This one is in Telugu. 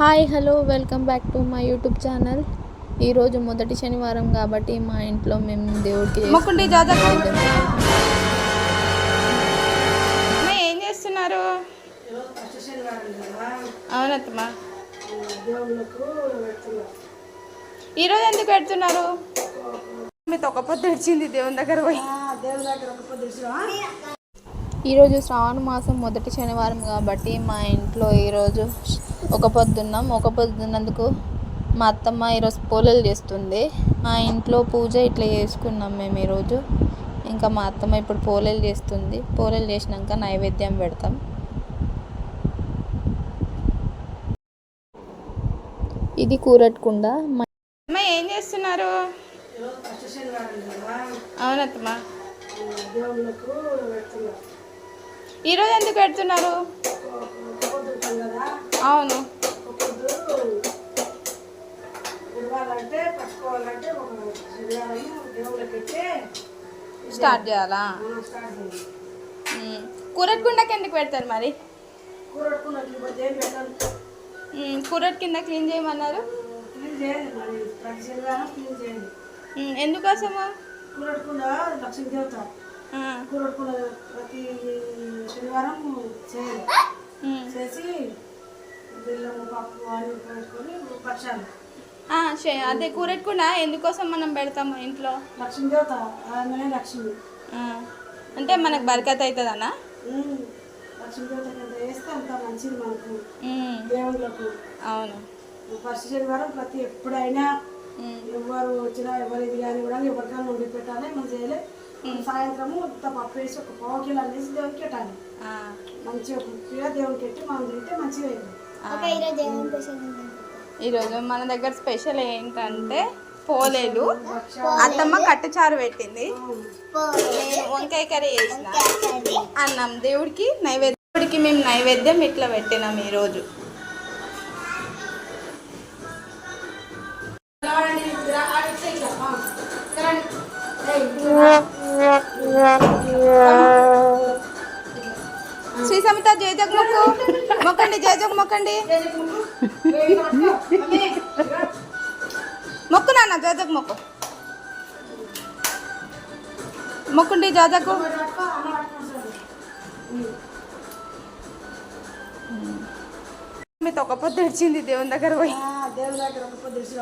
Hi hello welcome back to my YouTube channel. ఈరోజు మొదటి శనివారం కాబట్టి మా ఇంట్లో మేము దేవుడికి ఏం చేస్తున్నారు? అవునత్తమ్మా. ఈరోజు ఎందుకు పెడుతున్నారు? మీతో ఒక పొద్దు తెడిచింది దేవుని దగ్గర పోయి. ఈరోజు శ్రావణ మాసం మొదటి శనివారం కాబట్టి మా ఇంట్లో ఈరోజు ఒక పొద్దున్నాం ఒక పొద్దున్నందుకు మా అత్తమ్మ ఈరోజు పూలలు చేస్తుంది. మా ఇంట్లో పూజ ఇట్లా చేసుకున్నాం మేము ఈరోజు. ఇంకా మా అత్తమ్మ ఇప్పుడు పూలలు చేస్తుంది. పూలలు చేసినాక నైవేద్యం పెడతాం. ఇది కూరట్కుండ. మా అమ్మ ఏం చేస్తున్నారు? అవునత్తమ్మా. ఈరోజు ఎందుకు పెడుతున్నారు? అవును. స్టార్ట్ చేయాలా? ఉమ్. కూరట్కుండకి ఎందుకు పెడతారు మరి? కూరట్ కింద క్లీన్ చేయమన్నారు? ఎందుకోసము? కూర పెట్టుకున్న లక్ష్మీ దేవత. ఆ, కూర పెట్టుకున్న ప్రతి శనివారం చేయాలి. అదే కూరట్కుండా ఎందుకోసం మనం పెడతాము ఇంట్లో? అంటే మనకు బరకత్ అవుతుందన్నా అవును. ఫస్ట్ శనివారం ప్రతి ఎప్పుడైనా ఎవరు వచ్చినా ఎవరు ఇది కానీ కూడా ఎవరికైనా వండి పెట్టాలి మనం చేయలే. సాయంత్రము ఇంత పప్పు వేసి ఒక పావు కిలో అనేసి దేవునికి పెట్టాలి. మంచిగా దేవునికి పెట్టి మనం తింటే మంచిగా అయింది. ఈరోజు మన దగ్గర స్పెషల్ ఏంటంటే పోలేలు. అత్తమ్మ కట్టుచారు పెట్టింది. వంకాయ కర్రీ చేసిన. అన్నం దేవుడికి నైవేద్యం. దేవుడికి మేము నైవేద్యం ఇట్లా పెట్టినాం ఈరోజు. జగ మొక్కు. మొక్కండి జయజగ్ మొక్కండి. మొక్కు నాన్న జయజగ్ మొక్కు. మొక్కుండి జాజకు. మీతో ఒక పొద్దు తెడిచింది దేవుని దగ్గర పోయి. దేవుని దగ్గర ఒక పొద్దు తెలుసు